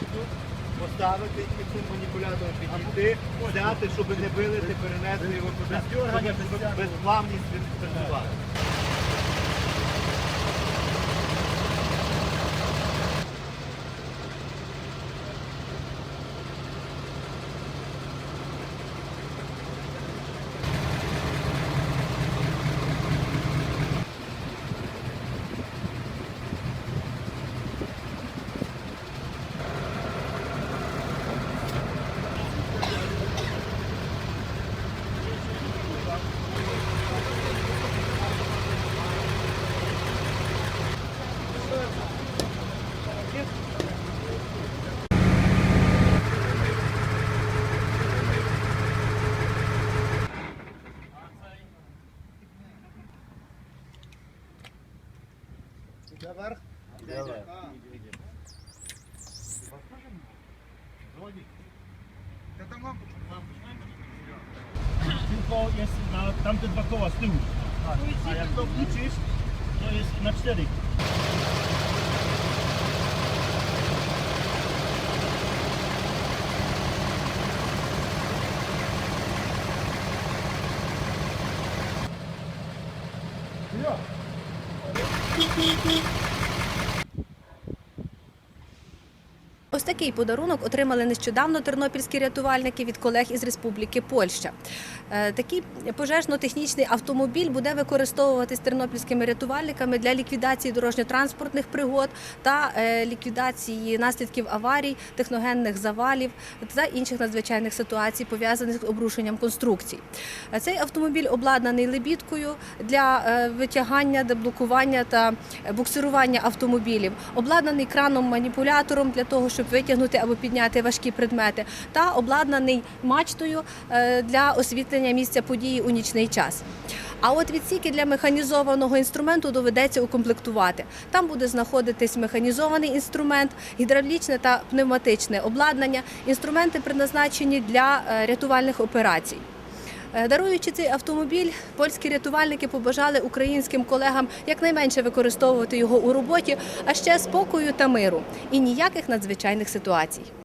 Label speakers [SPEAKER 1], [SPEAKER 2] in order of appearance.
[SPEAKER 1] тут поставити і цим маніпулятором підійти, взяти, щоб не вилити, перенести його туди, щоб безплавність відпрацювати.
[SPEAKER 2] Tylko jest na tamte dwa koła z tyłu. A jak to wrócisz, to jest na cztery. beep beep beep.
[SPEAKER 3] Ось такий подарунок отримали нещодавно тернопільські рятувальники від колег із Республіки Польща. Е, Такий пожежно-технічний автомобіль буде використовуватись тернопільськими рятувальниками для ліквідації дорожньо-транспортних пригод та е, ліквідації наслідків аварій, техногенних завалів та інших надзвичайних ситуацій, пов'язаних з обрушенням конструкцій. Е, Цей автомобіль обладнаний лебідкою для витягання, деблокування та буксирування автомобілів, обладнаний краном-маніпулятором для того, щоб витягнути або підняти важкі предмети, та обладнаний мачтою е, для освітлення місця події у нічний час. А от відсіки для механізованого інструменту доведеться укомплектувати. Там буде знаходитись механізований інструмент, гідравлічне та пневматичне обладнання, інструменти призначені для е, рятувальних операцій. Е, Даруючи цей автомобіль, польські рятувальники побажали українським колегам якнайменше використовувати його у роботі, а ще спокою та миру і ніяких надзвичайних ситуацій.